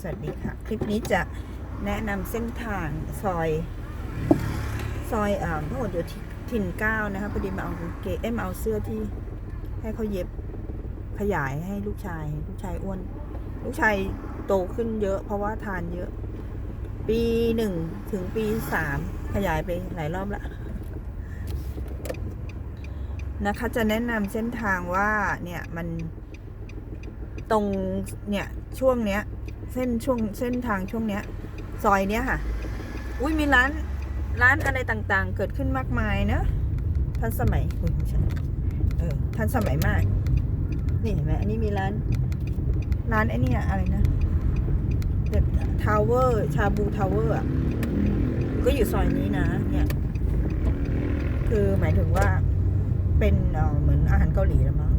สวัสดีค่ะ คลิปนี้จะแนะนำเส้นทางซอย ซอยอ่าพหลโยธินเก้านะคะพอดีมาเอาเกเอ้ยมเอาเสื้อที่ให้เขาเย็บขยายให้ลูกชาย ลูกชายอ้วน ลูกชายโตขึ้นเยอะ เพราะว่าทานเยอะ ปีหนึ่งถึงปีสามขยายไปหลายรอบละนะคะจะแนะนำเส้นทางว่าเนี่ยมันตรงเนี่ยช่วงเนี้ย เส้นช่วงเส้นทางช่วงเนี้ย ซอยเนี้ยค่ะ อุ้ยมีร้านร้านอะไรต่างๆ เกิดขึ้นมากมายนะทันสมัยอุ้ยไม่ใช่เออทันสมัยมาก นี่เห็นไหมอันนี้มีร้าน ร้านไอ้นี่อะไรนะเดอะทาวเวอร์ชาบูทาวเวอร์อะก็อยู่ซอยนี้นะ เนี่ย คือหมายถึงว่าเป็นเเหมือนอาหารเกาหลีแล้วมั้ง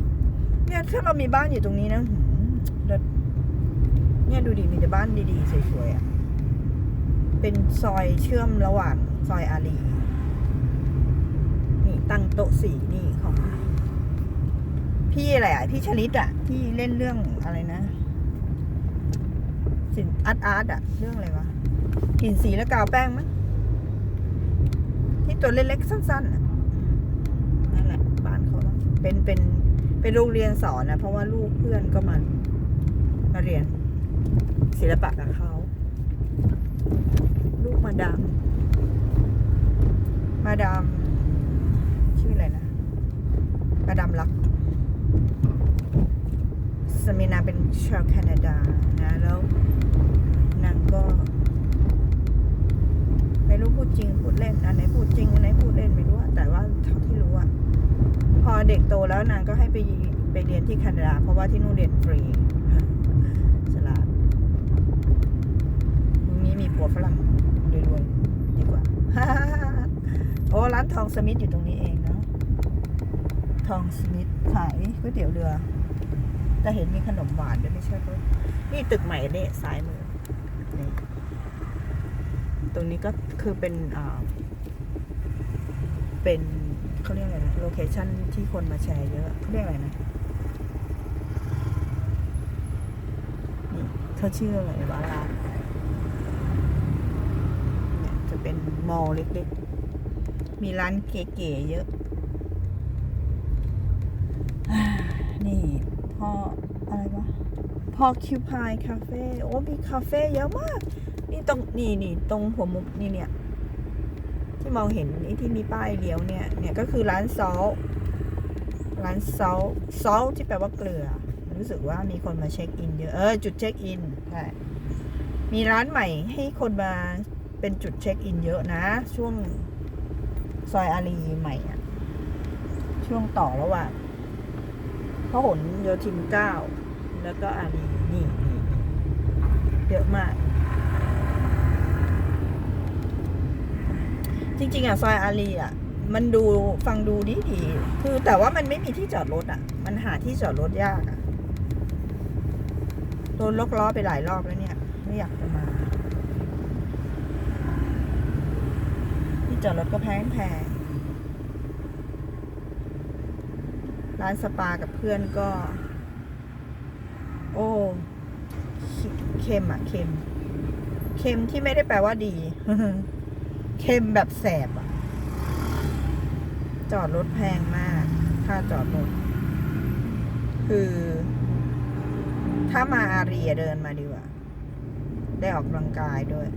เนี่ยถ้าเรามีบ้านอยู่ตรงนี้นะหืมเลิศ เนี่ยดูดีมีแต่บ้านดีๆสวยๆอะ เป็นซอยเชื่อมระหว่างซอยอารีนี่ตั้งโต๊ะสี่นี่ของพี่อะไรอะ พี่ชลิตอะ ที่เล่นเรื่องอะไรนะ สินอาร์ตอาร์ตอะ เรื่องอะไรวะหินสีและกาวแป้งมั้งที่ตัวเล็กๆสั้นๆอะนั่นแหละบ้านเขาเป็นเป็นเป็นโรงเรียนสอนนะเพราะว่าลูกเพื่อนก็มามาเรียน ศิลปะกับเขา ลูกมาดามมาดามชื่ออะไรนะ มาดามลักสมีนาเป็นชาวแคนาดานะ แล้วนางก็ ไม่รู้พูดจริงพูดเล่น อันไหนพูดจริง อันไหนพูดเล่นไม่รู้แต่ว่าเท่าที่รู้อะพอเด็กโตแล้วนางก็ให้ไปไปเรียนที่แคนาดา เพราะว่าที่นู่นเรียนฟรีฉลาด ตรงนี้มีผัวฝรั่งรวยๆดีกว่าโอ้ร้านทองสมิธอยู่ตรงนี้เองเนาะทองสมิธขายก๋วยเตี๋ยวเรือ แต่เห็นมีขนมหวานด้วยไม่ใช่ปะนี่ตึกใหม่เนี่ยซ้ายมือนี่ตรงนี้ก็คือเป็นอ่าเป็นเขาเรียกอะไรนะโลเคชันที่คนมาแชร์เยอะเขาเรียกอะไรนะนี่เขาชื่ออะไรวะร้าน เป็นมอลล์เล็กๆ มีร้านเก๋ๆเยอะ นี่พ่ออะไรวะพ่อคิวพายคาเฟ่โอ้มีคาเฟ่เยอะมาก นี่ตรงนี่นี่ตรงหัวมุมนี่เนี่ย ที่มองเห็นนี่ที่มีป้ายเลี้ยวเนี่ย เนี่ยก็คือร้านซอลร้านซอลซอลที่แปลว่าเกลือ รู้สึกว่ามีคนมาเช็คอินเยอะ เออ จุดเช็คอิน ใช่ มีร้านใหม่ให้คนมา เป็นจุดเช็คอินเยอะนะ ช่วงซอยอารีใหม่อะช่วงต่อระหว่างพหลโยธินเก้าแล้วก็อารีนี่นี่เยอะมาก จริง ๆ อะ ซอยอารีอะ มันดูฟังดูดีดีคือแต่ว่ามันไม่มีที่จอดรถอะ มันหาที่จอดรถยากอะโดนลกล้อไปหลายรอบแล้วเนี่ย ไม่อยากจะมา ที่ จอดรถก็แพงแพงร้านสปากับเพื่อนก็ โอ้เค็มอะเค็มเค็มที่ไม่ได้แปลว่าดีเค็มแบบแสบอะจอดรถแพงมาก ค่าจอดรถ คือ ถ้ามาอารียเดินมาดีกว่า ได้ออกกำลังกายด้วย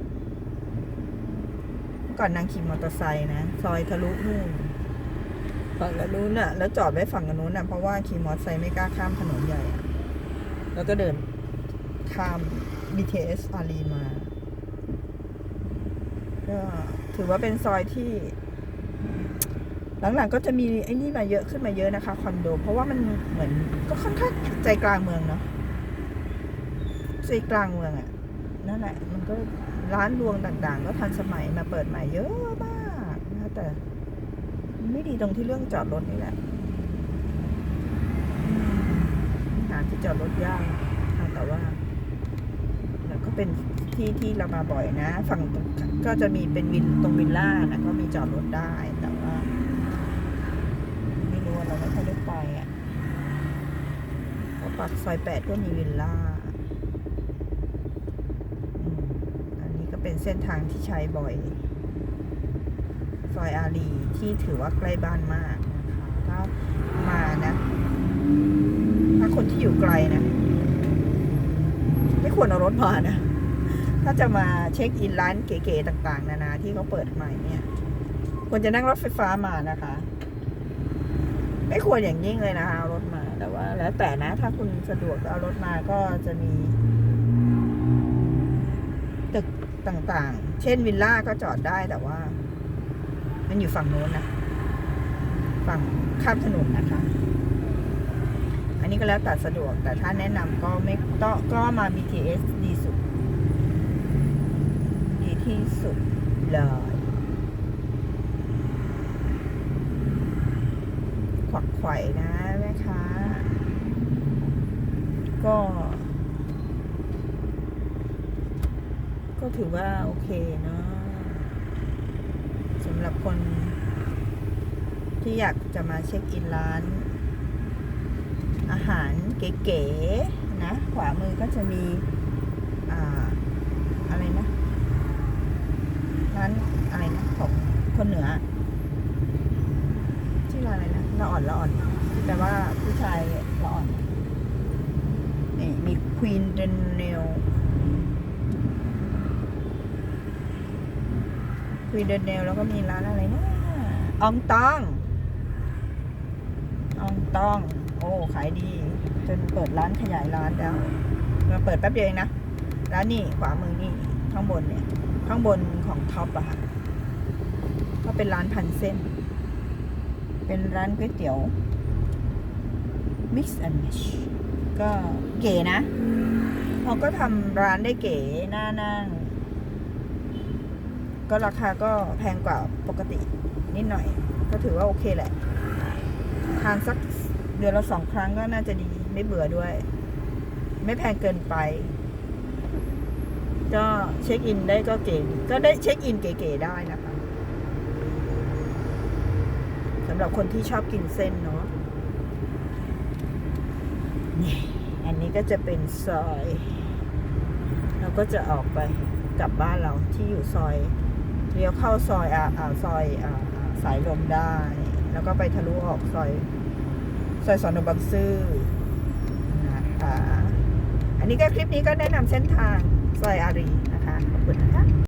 ก่อนนางขี่มอเตอร์ไซค์นะ ซอยทะลุนู่นฝั่งละนู้นน่ะ แล้วจอดไว้ฝั่งกันนู้นน่ะ เพราะว่าขี่มอเตอร์ไซค์ไม่กล้าข้ามถนนใหญ่ แล้วก็เดินข้าม BTS อารีมา ก็ถือว่าเป็นซอยที่ หลังๆก็จะมีไอ้นี่มาเยอะขึ้นมาเยอะนะคะคอนโด เพราะว่ามันเหมือนก็ค่อนข้างใจกลางเมืองเนาะใจกลางเมืองอะ่ะ นั่นแหละ มันก็ ร้านรวงต่างๆ ก็ทันสมัยมาเปิดใหม่เยอะมากนะแต่ ไม่ดีตรงที่เรื่องจอดรถนี่แหละหาที่จอดรถยากค่ะแต่ว่าแล้วก็เป็นที่ที่เรามาบ่อยนะ ฝั่งตรงก็จะมีเป็นวินตรงวิลล่านะก็มีจอดรถได้ แต่ว่า ไม่รู้เราไม่ค่อยได้ไปอะเราะปากซอยแปดก็มีวิลล่า เป็นเส้นทางที่ใช้บ่อย ซอยอารีที่ถือว่าใกล้บ้านมากนะคะถ้ามานะ ถ้าคนที่อยู่ไกลนะ ไม่ควรเอารถมานะ ถ้าจะมาเช็คอินร้านเก๋ๆต่าง ๆ นานาที่เขาเปิดใหม่เนี่ย ควรจะนั่งรถไฟฟ้ามานะคะ ไม่ควรอย่างยิ่งเลยนะคะเอารถมา แต่ว่า แล้วแต่นะ ถ้าคุณสะดวกเอารถมาก็จะมี ต่างๆ เช่นวิลล่าก็จอดได้แต่ว่า มันอยู่ฝั่งโน้นนะ ฝั่งข้ามถนนนะคะ อันนี้ก็แล้วแต่สะดวก แต่ถ้าแนะนำก็ไม่ก็ก็มา BTS ดีสุด ดีที่สุดเลยขวักไขว่นะแม่ค้าก็ ก็ถือว่าโอเคเนาะสำหรับคนที่อยากจะมาเช็คอินร้าน อาหารเก๋ๆนะ ขวามือก็จะมีอ่าอะไรนะร้านอะไรนะของคนเหนือชื่อร้านอะไรนะละอ่อนละอ่อนแต่ว่าผู้ชายละอ่อนนี่มีควีนเดนเนล ควีนเดนเนลแล้วก็มีร้านอะไรนะอองตองอองตอง โอ้ขายดี จนเปิดร้านขยายร้านแล้วมาเปิดแป๊บเดียวเองนะร้านนี่ขวามือนี่ข้างบนเนี่ย ข้างบนของท็อปอะค่ะก็เป็นร้านพันเส้น เป็นร้านก๋วยเตี๋ยว mix and match ก็เก๋นะเขาก็ทำร้านได้เก๋น่านั่ง ก็ราคาก็แพงกว่าปกตินิดหน่อย ก็ถือว่าโอเคแหละ ทานสักเดือนละสองครั้งก็น่าจะดีไม่เบื่อด้วย ไม่แพงเกินไป ก็เช็คอินได้ก็เก๋ก็ได้เช็คอินเก๋ๆได้นะคะสำหรับคนที่ชอบกินเส้นเนาะนี่อันนี้ก็จะเป็นซอย เราก็จะออกไปกลับบ้านเราที่อยู่ซอย เลี้ยวเข้าซอยอ่าซอยอ่าสายลมได้ แล้วก็ไปทะลุออกซอยซอยสอนอบางซื่อนะคะอันนี้ก็คลิปนี้ก็แนะนำเส้นทางซอยอารีนะคะ ขอบคุณนะคะ